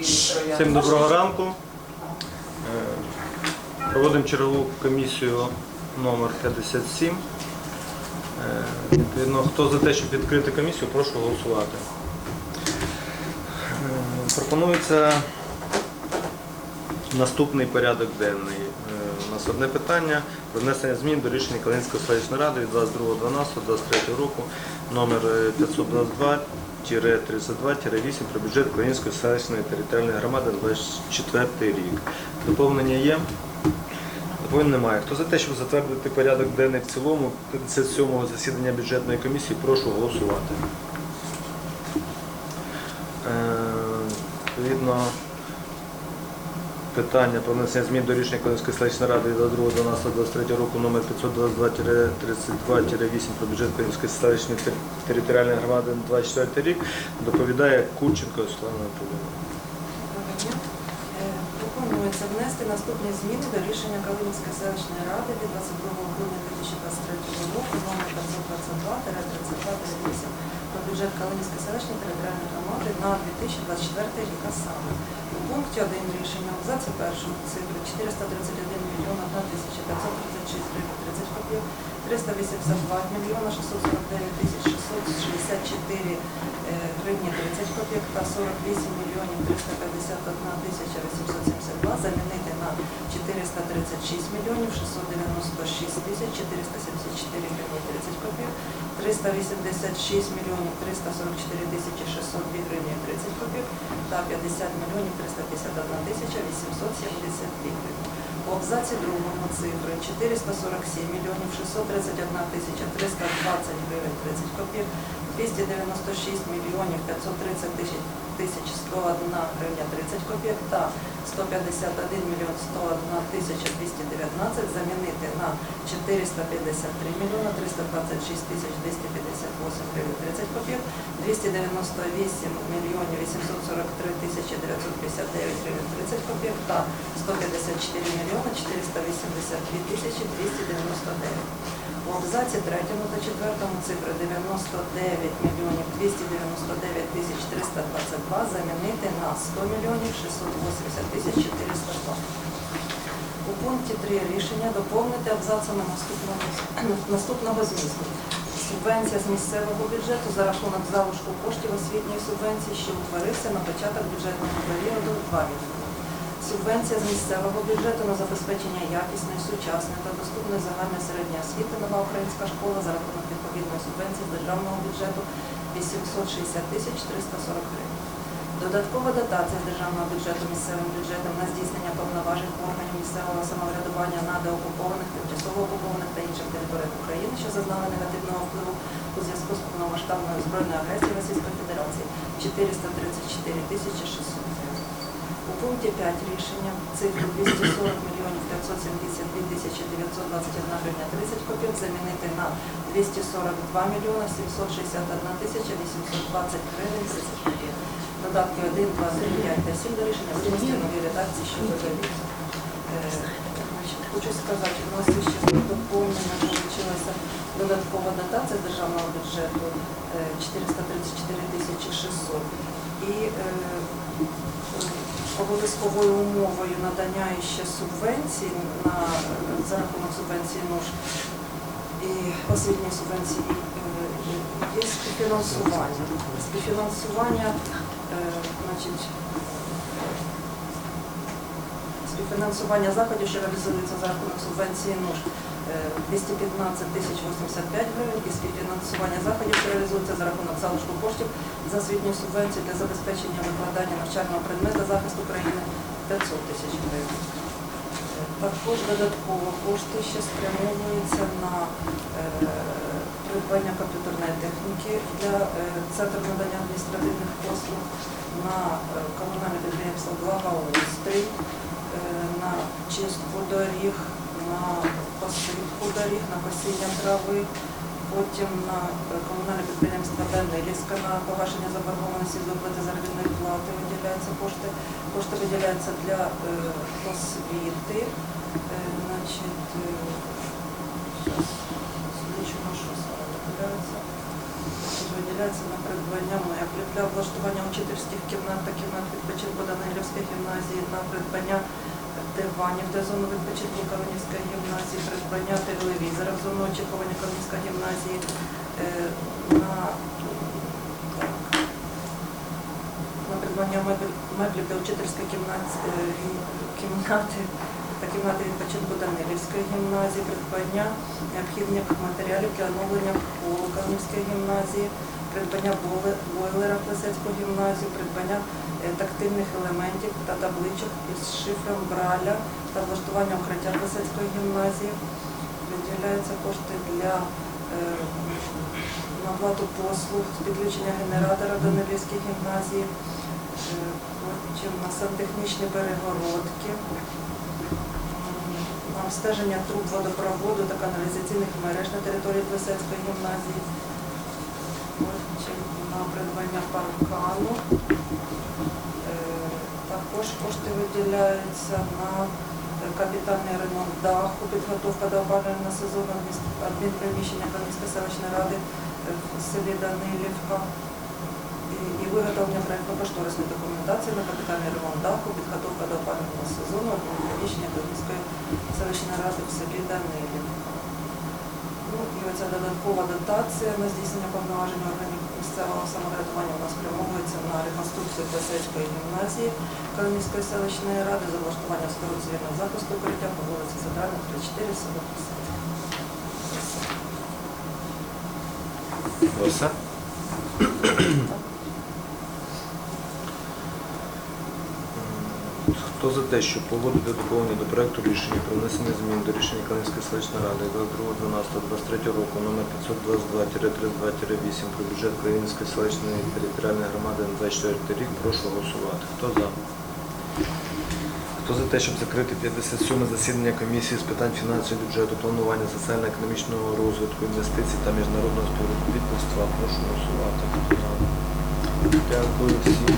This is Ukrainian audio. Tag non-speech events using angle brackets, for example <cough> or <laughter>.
Всім доброго ранку. Е, Проводимо чергову комісію номер 57. Е, Відповідно, хто за те, щоб відкрити комісію, прошу голосувати. Е, Пропонується наступний порядок денний. У нас одне питання про внесення змін до рішення Калинської селищної ради від 22.12.23 року номер е, 522-32-8 про бюджет Калинської селищної територіальної громади на 24 рік. Доповнення є? Доповнень немає. Хто за те, щоб затвердити порядок денний в цілому 57-го засідання бюджетної комісії, прошу голосувати. Е, Відповідно, питання про внесення змін до рішення Калинської селищної ради від 22.12.23 року номер 522-32-8 про бюджет Калинської селищної територіальної громади на 24 рік доповідає Курченко Світлана Анатолійовна. Пропонується внести наступні зміни до рішення Калинівської селищної ради від 22 грудня 2023 року номер 522-32-8 про бюджет Калинської селищної територіальної громади на 2024 рік, саме у пункті 1 рішення в абзаці першому цифри 431 мільйона 1536 тисяча 30 копійок, 382 мільйона 649 тисяч 664 е, гривні 30 копійок та 48 мільйонів 351 тисяча 872 замінити на 436 мільйонів 696 тисяч 474 гривні 30 копійок, 386 мільйонів 344 тисячі 602 гривні 30 копійок та 50 мільйонів 351 тисяча 872 гривні. Абзаці другому цифри. 447 мільйонів 631 тисяча 320 гривень 30 копійок, 296 мільйонів 530 тисяч тисяч 101 гривня 30 копійок та 151 мільйон 101 тисяча 219 замінити на 453 мільйона 326 тисяч 258 гривень 30 копійок, 298 мільйонів 843 тисячі 959 гривень 30 копійок та 154 мільйони 482 тисячі 299. У абзаці третьому та четвертому цифри 99 мільйонів 299 тисяч 322 замінити на 100 мільйонів 680 тисяч 402. У пункті 3 рішення доповнити абзацами наступного, <clears throat> наступного змісту. Субвенція з місцевого бюджету за рахунок залишку коштів освітньої субвенції, що утворився на початок бюджетного періоду 2 мільйони. Субвенція з місцевого бюджету на забезпечення якісної, сучасної та доступної загальної середньої освіти нова українська школа за рахунок відповідної субвенції з державного бюджету 860 тисяч 340 гривень. Додаткова дотація з державного бюджету місцевим бюджетом на здійснення повноважень органів місцевого самоврядування на деокупованих, тимчасово окупованих та інших територіях України, що зазнали негативного впливу у зв'язку з повномасштабною збройною агресією Російської Федерації 434 тисячі 600 гривень. У пункті 5 рішення цифру 240 мільйонів 572 тисячі 921 гривня 30 копійок замінити на 242 мільйона 761 тисяча 820 гривень 30 копійок. Додатки 1, 2, 3, 5 та 7 до рішення винести в новій редакції, що додали. Хочу сказати, у нас ще доповнення вийшла додаткова дотація державного бюджету е, 434 тисячі 600. І е, обов'язковою умовою надання ще субвенцій на, за рахунок субвенції НОЖ і освітньої субвенції є співфінансування. Співфінансування, е, значить, співфінансування заходів, що реалізуються за рахунок субвенції НУШ е, 215 тисяч 85 гривень і співфінансування заходів, що реалізуються за рахунок залишку коштів за освітню субвенцію для забезпечення викладання навчального предмета захисту країни 500 тисяч гривень. Е, Також додатково кошти ще спрямовуються на е, придбання комп'ютерної техніки для е, центру надання адміністративних послуг, на е, комунальне підприємство Благоустрій, е, на чистку доріг, на посипку доріг, на косіння трави, потім на комунальне підприємство Данилівська на погашення заборгованості з виплати заробітної плати виділяються кошти. Кошти виділяються для е, освіти. Е, значить, е, саме виділяється. на придбання меблів для облаштування учительських кімнат та кімнат відпочинку Данилівської гімназії, на придбання диванів для зони відпочинку Калинівської гімназії, придбання телевізора в зону очікування Калинівської гімназії, е, на, придбання меблів для учительської кімнати, е, кімнати та кімнати відпочинку Данилівської гімназії, придбання необхідних матеріалів для оновлення полу Калинівської гімназії, придбання бойлера в гімназію, придбання е, тактильних елементів та табличок із шифром Браля та влаштування укриття Плесецької гімназії. Виділяються кошти для е, на оплату послуг з підключення генератора до Данилівської гімназії, е, потім на сантехнічні перегородки, на обстеження труб водопроводу та каналізаційних мереж на території Плесецької гімназії, придбання паркану. Е, Також кошти виділяються на капітальний ремонт даху, підготовка до опалювального сезону адмінприміщення Кам'янської селищної ради в селі Данилівка і виготовлення проєктно-кошторисної документації на капітальний ремонт даху, підготовка до опалювального сезону адмінприміщення Кам'янської селищної ради в селі Данилівка. Ну додаткова дотація на здійснення повноважень органів місцевого самоврядування у нас спрямовується на реконструкцію Плесецької гімназії Калинівської селищної ради за влаштування споруд цивільного захисту укриття по вулиці Центральна, 34, село. Все? Хто за те, щоб погодити доповнення до проекту рішення про внесення змін до рішення Кам'янської селищної ради 22.12.23 року номер 522-32-8 про бюджет Кам'янської селищної територіальної громади на 24 рік, прошу голосувати. Хто за? Хто за те, щоб закрити 57 засідання комісії з питань фінансів, бюджету, планування соціально-економічного розвитку, інвестицій та міжнародного співробітництва, прошу голосувати. Хто за? Дякую всім.